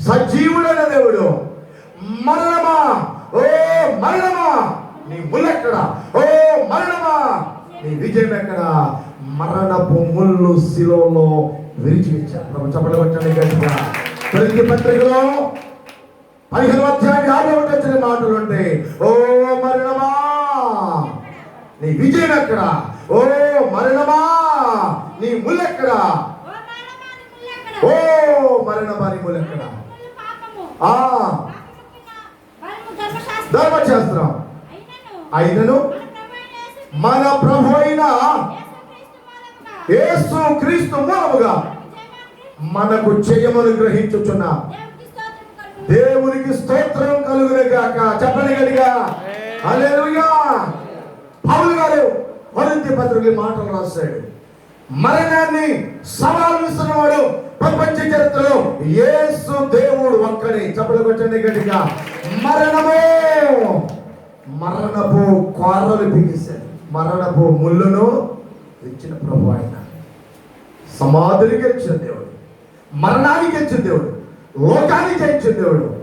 సజీవుడైన దేవుడు. మరణమా? ఓ మరణమా? నీ ముల్లెక్కడ ఓ మరణమా? నీ విజయం ఎక్కడ? మరణపు ముళ్ళు శిలోలో ప్రభు చెప్పలు కొట్టండి గట్టిగా. ప్రతి పత్రికలో పదిహేను అధ్యాయం ఒకటి వచ్చిన మాటలు ఉంటాయి ఓ మరణమా? నీ విజయం ఎక్కడ? ఓ మరణమా? నీ ముల్లెక్కడ ఓ? మరణమా నీ ముల్లెక్కడ ధర్మశాస్త్రం. అయినను మన ప్రభు అయిన యేసు- యేసు క్రీస్తు మూలముగా మనకు చేయమని గ్రహించుచున్న దేవునికి స్తోత్రం కలుగును. గాక చెప్పని గడిగా హల్లెలూయా. పౌలు గారు కొరింథీ పత్రిక మాటలు రాశాడు. మరణాన్ని సవాలు విస్తున్నవాడు ప్రపంచ చరిత్రలో యేసు దేవుడు ఒక్కడే. చెప్పలు కొట్టండి గట్టిగా. మరణము మరణపు కోరలు బిగిశాడు మరణపు ముళ్ళును ఇచ్చిన ప్రభు ఆయన. సమాధిని గెలిచిన దేవుడు. మరణాన్ని గెలిచిన దేవుడు. లోకాన్ని జయించిన దేవుడు.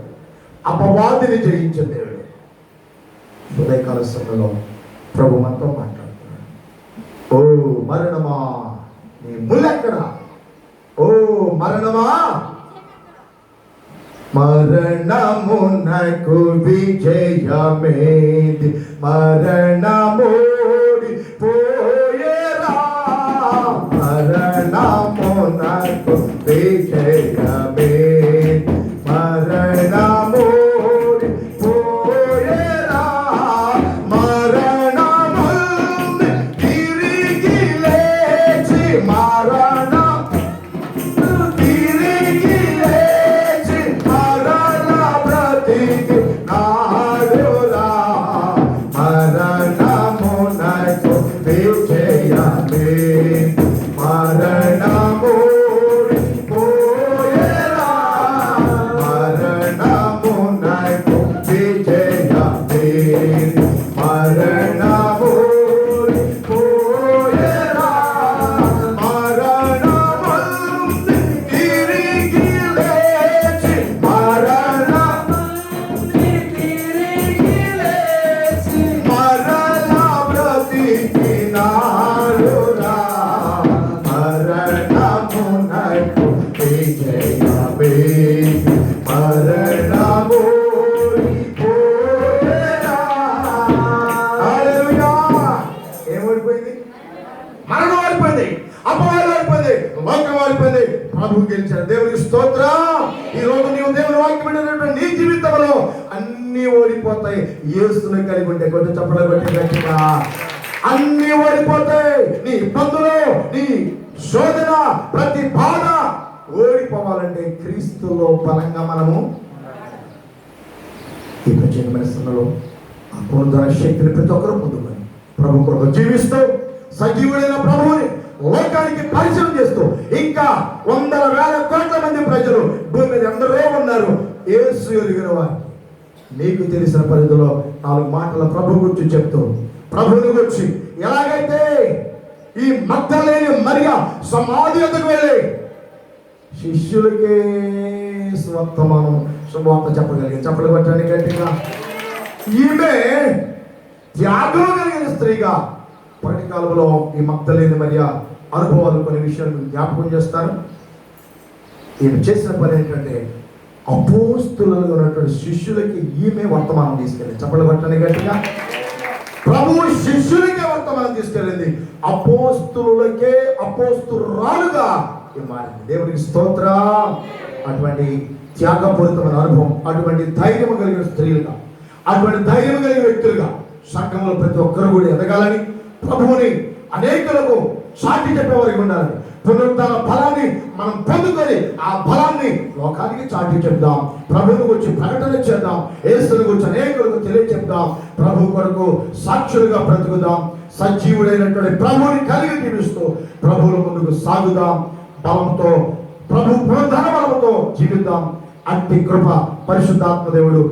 అపవాదిని జయించిన దేవుడు. ఉదయకాల సమయంలో ప్రభు మనతో మాట్లాడుతున్నాడు. ఓ మరణమా? నీ ముల్లెక్కడ ఓ మరణమా మరణమునకు విజయమేది మరణమోడి период వాడిపోయింది అపవాదం వాడిపోయింది లోకం వాడిపోయింది ప్రభు గెలిచాడు. దేవునికి స్తోత్ర. ఈ రోజు నీవు దేవుని వాక్యం నీ జీవితంలో అన్ని ఓడిపోతాయి. ఏసును కలిగి ఉంటే కొంచెం చెప్పలు కొట్టి గట్టిగా. అన్ని ఓడిపోతాయి. నీ ఇబ్బందులు నీ శోధన ప్రతి బాధ ఓడిపోవాలంటే క్రీస్తులో బలంగా మనము ఈ ప్రత్యేకమైన స్థలంలో ఆ పునరుద్ధరణ శక్తిని ప్రతి ఒక్కరూ పొందుకొని ప్రభు కొరకు జీవిస్తూ సజీవుడైన ప్రభువుని లోకానికి పరిచయం చేస్తూ ఇంకా వందల వేల కోట్ల మంది ప్రజలు భూమి మీద ఎందరో ఉన్నారు. ఏసు ఎరిగిన వారు. మీకు తెలిసిన పరిధిలో నాలుగు మాటల ప్రభు గురించి చెప్తూ ప్రభుని గురించి ఎలాగైతే ఈ మద్దలేని మరియ సమాధి ఎదుగు వెళ్ళి శిష్యులకే స్వర్తమానం శుభవార్త చెప్పగలిగింది చెప్పలు పట్టడానికి గట్టిగా. ఈమె త్యాగం కలిగిన స్త్రీగా పగటి కాలంలో ఈ మక్తలేని మరియ అనుభవాలు కొన్ని విషయాలు జ్ఞాపకం చేస్తారు ఈమె చేసిన పని ఏంటంటే అపోస్తులలో ఉన్నటువంటి శిష్యులకి ఈమె వర్తమానం తీసుకెళ్ళి చెప్పలు పట్టని గట్టిగా. ప్రభు శిష్యులకే వర్తమానం తీసుకెళ్ళింది. అపోస్తులకే అపోస్తురాలుగా ఈ మారింది. దేవుడికి స్తోత్ర. అటువంటి త్యాగపూరితమైన అనుభవం అటువంటి ధైర్యం కలిగిన స్త్రీలుగా అటువంటి ధైర్యం కలిగిన వ్యక్తులుగా సంఘంలో ప్రతి ఒక్కరు కూడా ఎదగాలని ప్రభువుని అనేకులకు సాటి చెప్పేవారికి ఉన్నారు పునరుద్ధరణ బలాన్ని మనం పొందుకొని ఆ బలాన్ని లోకానికి చాటి చెప్దాం. ప్రభువుని గురించి ప్రకటన చేద్దాం. ఏసుని గురించి అనేకులకు తెలియచెప్దాం. ప్రభు కొరకు సాక్షులుగా బ్రతుకుదాం. సజీవుడైనటువంటి ప్రభువుని కలిగి జీవిస్తూ ప్రభువుల ముందుకు సాగుదాం. బలంతో ప్రభు పునరుద్ధరణ బలంతో జీవిద్దాం. అట్టి కృప పరిశుద్ధాత్మ దేవుడు